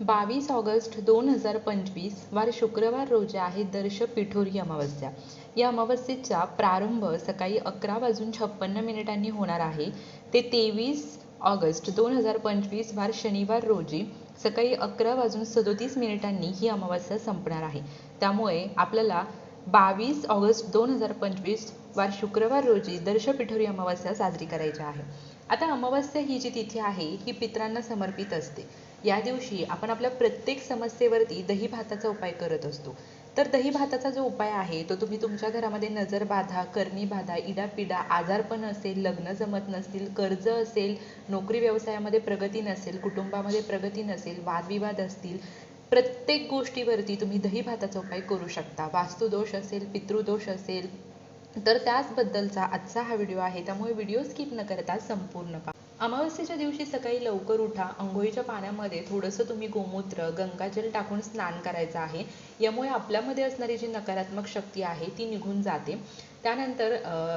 बावीस ऑगस्ट दोन हजार पंचवीस वार शुक्रवार रोजी आहे दर्श पिठोरी अमावस्या. या अमावस्येचा प्रारंभ सकाळी अकरा वाजून छप्पन्न मिनिटांनी होणार आहे. ते तेवीस ऑगस्ट दोन हजार पंचवीस वार शनिवार रोजी सकाळी अकरा वाजून सदोतीस मिनिटांनी ही अमावस्या संपणार आहे. त्यामुळे आपल्याला बावीस ऑगस्ट दोन हजार पंचवीस वार शुक्रवार रोजी दर्श पिठोरी अमावस्या साजरी करायची आहे. आता अमावस्या ही जी तिथी आहे ही पित्रांना समर्पित असते. या दिवशी आपण आपल्या प्रत्येक समस्येवरती दही भाताचा उपाय करत असतो. तर दही भाताचा जो उपाय आहे तो तुम्ही तुमच्या घरामध्ये नजर बाधा करणी बाधा इडापिडा आजारपण असेल लग्न जमत नसतील कर्ज असेल नोकरी व्यवसायामध्ये प्रगती नसेल कुटुंबामध्ये प्रगती नसेल वादविवाद असतील प्रत्येक गोष्टीवरती तुम्ही दही भाताचा उपाय करू शकता. वास्तुदोष असेल पितृदोष असेल तर त्याचबद्दलचा आजचा हा व्हिडिओ आहे. त्यामुळे व्हिडिओ स्किप न करता संपूर्ण पहा. अमावस्येच्या दिवशी सकाळी लवकर उठा अंघोळीच्या पाण्यामध्ये थोडंसं तुम्ही गोमूत्र गंगाजल टाकून स्नान करायचं आहे. यामुळे आपल्यामध्ये असणारी जी नकारात्मक शक्ती आहे ती निघून जाते. त्यानंतर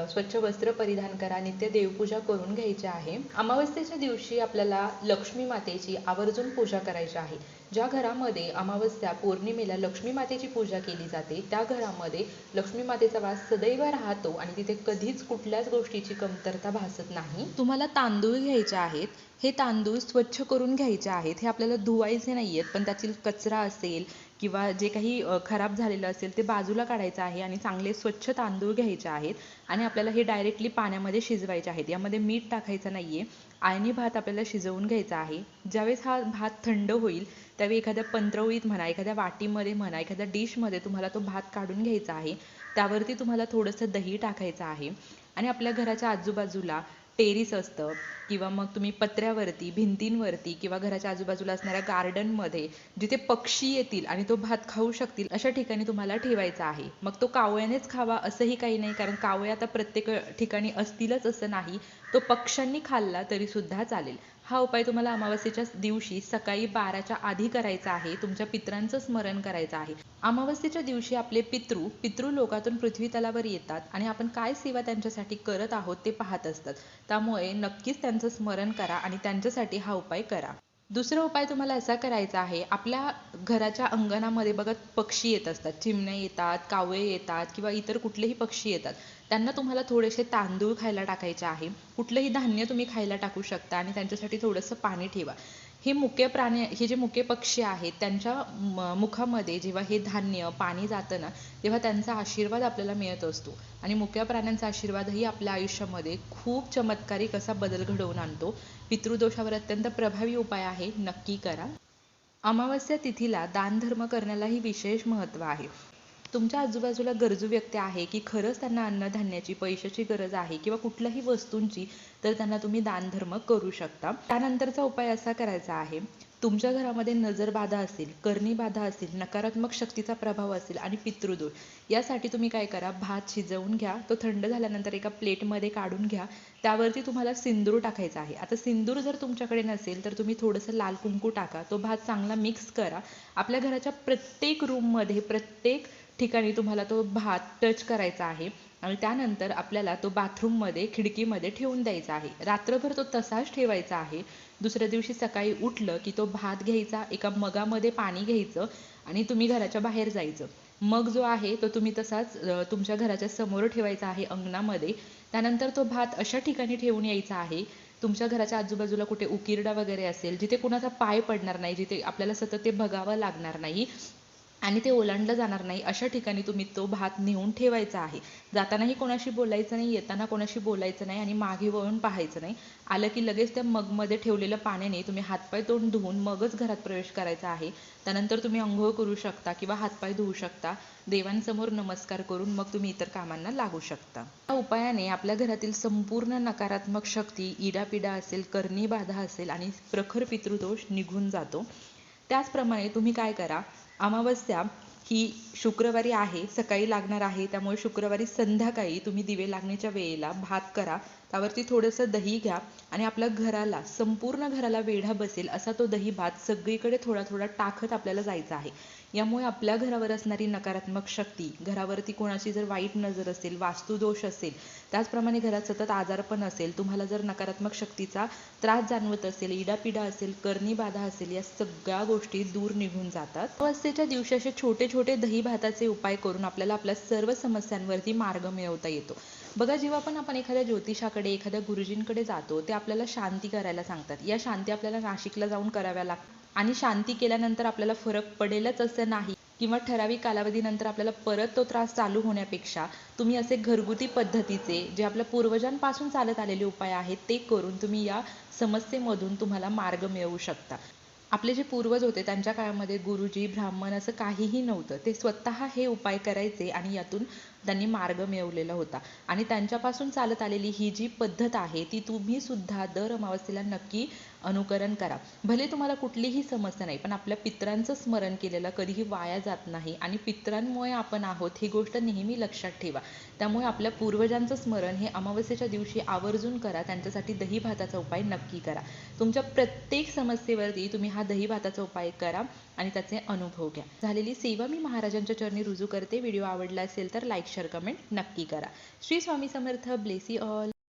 स्वच्छ वस्त्र परिधान करा नित्य देवपूजा करून घ्यायची आहे. अमावस्येच्या दिवशी आपल्याला लक्ष्मी मातेची आवर्जून पूजा करायची आहे. ज्या घरामध्ये अमावस्या पौर्णिमेला लक्ष्मी मातेची पूजा केली जाते त्या घरामध्ये लक्ष्मी मातेचा वास सदैव राहतो आणि तिथे कधीच कुठल्याच गोष्टीची कमतरता भासत नाही. तुम्हाला तांदूळ घ्यायचे आहेत हे तांदूळ स्वच्छ करून घ्यायचे आहेत. हे आपल्याला धुवायचे नाही आहेत पण त्यातील कचरा असेल किंवा जे काही खराब झालेलं असेल ते बाजूला काढायचं आहे आणि चांगले स्वच्छ तांदूळ घ्यायचे आहेत आणि आपल्याला हे डायरेक्टली पाण्यामध्ये शिजवायचे आहेत. यामध्ये मीठ टाकायचं नाही आहे आयनी भात आपल्याला शिजवून घ्यायचा आहे. ज्यावेळेस हा भात थंड होईल त्यावेळी एखाद्या पंत्रवळीत म्हणा एखाद्या वाटीमध्ये म्हणा एखाद्या डिशमध्ये तुम्हाला तो भात काढून घ्यायचा आहे. त्यावरती तुम्हाला थोडंसं दही टाकायचं आहे. आणि आपल्या घराच्या आजूबाजूला टेरिस असतं किंवा मग तुम्ही पत्र्यावरती भिंतींवरती किंवा घराच्या आजूबाजूला असणाऱ्या गार्डनमध्ये जिथे पक्षी येतील आणि तो भात खाऊ शकतील अशा ठिकाणी तुम्हाला ठेवायचा आहे. मग तो कावळ्यानेच खावा असंही काही नाही कारण कावळे आता प्रत्येक ठिकाणी असतीलच असं नाही. तो पक्ष्यांनी खाल्ला तरी सुद्धा चालेल. हा उपाय तुम्हाला अमावस्येच्या दिवशी सकाळी बाराच्या आधी करायचा आहे. तुमच्या पित्रांचं स्मरण करायचं आहे. अमावस्येच्या दिवशी आपले पितृ पितृ लोकातून पृथ्वी तलावर येतात आणि आपण काय सेवा त्यांच्यासाठी करत आहोत ते पाहत असतात. त्यामुळे नक्कीच त्यांचं स्मरण करा आणि त्यांच्यासाठी हा उपाय करा. दुसरा उपाय तुम्हाला असा करायचा आहे आपल्या घराच्या अंगणामध्ये बघा पक्षी येत असतात चिमण्या येतात कावळे येतात किंवा इतर कुठलेही पक्षी येतात त्यांना तुम्हाला थोडेसे तांदूळ खायला टाकायचे आहे कुठलंही धान्य तुम्ही खायला टाकू शकता आणि त्यांच्यासाठी थोडंसं पाणी ठेवा. हे मुके प्राणी हे जे मुके पक्षी आहेत त्यांच्या मुखामध्ये जेव्हा हे धान्य पाणी जातं ना तेव्हा त्यांचा आशीर्वाद आपल्याला मिळत असतो. आणि मुक्या प्राण्यांचा आशीर्वादही आपल्या आयुष्यामध्ये खूप चमत्कारिक असा बदल घडवून आणतो. पितृदोषावर अत्यंत प्रभावी उपाय आहे नक्की करा. अमावस्या तिथीला दानधर्म करण्यालाही विशेष महत्त्व आहे. तुमच्या आजूबाजूला गरजू व्यक्ती आहे की खरंच त्यांना अन्नधान्याची पैशाची गरज आहे किंवा कुठल्याही वस्तूंची तर त्यांना तुम्ही दानधर्म करू शकता. त्यानंतरचा उपाय असा करायचा आहे तुमच्या घरामध्ये नजरबाधा असेल करणी बाधा असेल नकारात्मक शक्तीचा प्रभाव असेल आणि पितृदोष यासाठी तुम्ही काय करा भात शिजवून घ्या तो थंड झाल्यानंतर एका प्लेटमध्ये काढून घ्या त्यावरती तुम्हाला सिंदूर टाकायचा आहे. आता सिंदूर जर तुमच्याकडे नसेल तर तुम्ही थोडंसं लाल कुंकू टाका तो भात चांगला मिक्स करा. आपल्या घराच्या प्रत्येक रूममध्ये प्रत्येक ठिकाणी तुम्हाला तो भात टच करायचा आहे. आणि त्यानंतर आपल्याला तो बाथरूममध्ये खिडकीमध्ये ठेवून द्यायचा आहे. रात्रभर तो तसाच ठेवायचा आहे. दुसऱ्या दिवशी सकाळी उठलं की तो भात घ्यायचा एका मगामध्ये पाणी घ्यायचं आणि तुम्ही घराच्या बाहेर जायचं. मग जो आहे तो तुम्ही तसाच तुमच्या घराच्या समोर ठेवायचा आहे अंगणामध्ये. त्यानंतर तो भात अशा ठिकाणी ठेवून यायचा आहे. तुमच्या घराच्या आजूबाजूला कुठे उकिरडा वगैरे असेल जिथे कुणाचा पाय पडणार नाही जिथे आपल्याला सतत ते बघावं लागणार नाही आणि ते ओलांडलं जाणार नाही. अशा ठिकाणी तुम्ही तो भात नेऊन ठेवायचा आहे. जातानाही कोणाशी बोलायचं नाही येताना कोणाशी बोलायचं नाही आणि मागे वळून पाहायचं नाही. आलं की लगेच त्या मगमध्ये ठेवलेल्या पाण्याने तुम्ही हातपाय तोंड धुवून मगच घरात प्रवेश करायचा आहे. त्यानंतर तुम्ही अंघोळ करू शकता किंवा हातपाय धुवू शकता. देवांसमोर नमस्कार करून मग तुम्ही इतर कामांना लागू शकता. या उपायाने आपल्या घरातील संपूर्ण नकारात्मक शक्ती इडापिडा असेल करणी बाधा असेल आणि प्रखर पितृदोष निघून जातो. त्याचप्रमाणे तुम्ही काय करा? अमावस्या ही शुक्रवारी आहे सकाळी लागणार आहे त्यामुळे शुक्रवारी संध्याकाळी तुम्ही दिवे लागण्याच्या वेळेला भात करा त्यावरती थोडंसं दही घ्या आणि आपल्या घराला संपूर्ण घराला वेढा बसेल असा तो दही भात सगळीकडे थोडा थोडा टाकत आपल्याला जायचा आहे. यामुळे आपल्या घरावर असणारी नकारात्मक शक्ती घरावरती कोणाची जर वाईट नजर असेल वास्तुदोष असेल त्याचप्रमाणे घरात सतत आजारपण असेल तुम्हाला जर नकारात्मक शक्तीचा त्रास जाणवत असेल इडापिडा असेल करणी बाधा असेल या सगळ्या गोष्टी दूर निघून जातात. अवस्थेच्या दिवशी असे छोटे छोटे दही भाताचे उपाय करून आपल्याला आपल्या सर्व समस्यांवरती मार्ग मिळवता येतो. बघा जेव्हा पण आपण एखाद्या ज्योतिषाकडे एखाद्या गुरुजींकडे जातो ते आपल्याला शांती करायला सांगतात. या शांती आपल्याला नाशिकला जाऊन कराव्या लागतात आणि शांती केल्यानंतर आपल्याला फरक पडेलच असं नाही. किंवा ठराविक कालावधीनंतर आपल्याला परत तो त्रास चालू होण्यापेक्षा तुम्ही असे घरगुती पद्धतीचे जे आपल्या पूर्वजांपासून चालत आलेले उपाय आहेत ते करून तुम्ही या समस्येमधून तुम्हाला मार्ग मिळवू शकता. आपले जे पूर्वज होते त्यांच्या काळामध्ये गुरुजी ब्राह्मण असं काहीही नव्हतं. ते स्वतः हे उपाय करायचे आणि यातून त्यांनी मार्ग मिळवलेला होता. आणि त्यांच्यापासून चालत आलेली ही जी पद्धत आहे ती तुम्ही सुद्धा दर अमावस्येला नक्की अनुकरण करा. भले तुम्हाला कुठलीही समस्या नाही पण आपल्या पित्रांचं स्मरण केलेलं कधीही वाया जात नाही आणि पित्रांमुळे आपण आहोत ही गोष्ट नेहमी लक्षात ठेवा. त्यामुळे आपल्या पूर्वजांचं स्मरण हे अमावस्येच्या दिवशी आवर्जून करा त्यांच्यासाठी दही भाताचा उपाय नक्की करा. तुमच्या प्रत्येक समस्येवरती तुम्ही हा दही भाताचा उपाय करा आणि त्याचे अनुभव घ्या. झालेली सेवा मी महाराजांच्या चरणी रुजू करते. व्हिडिओ आवडला असेल तर लाईक शेअर कमेंट नक्की करा. श्री स्वामी समर्थ. Blessed all.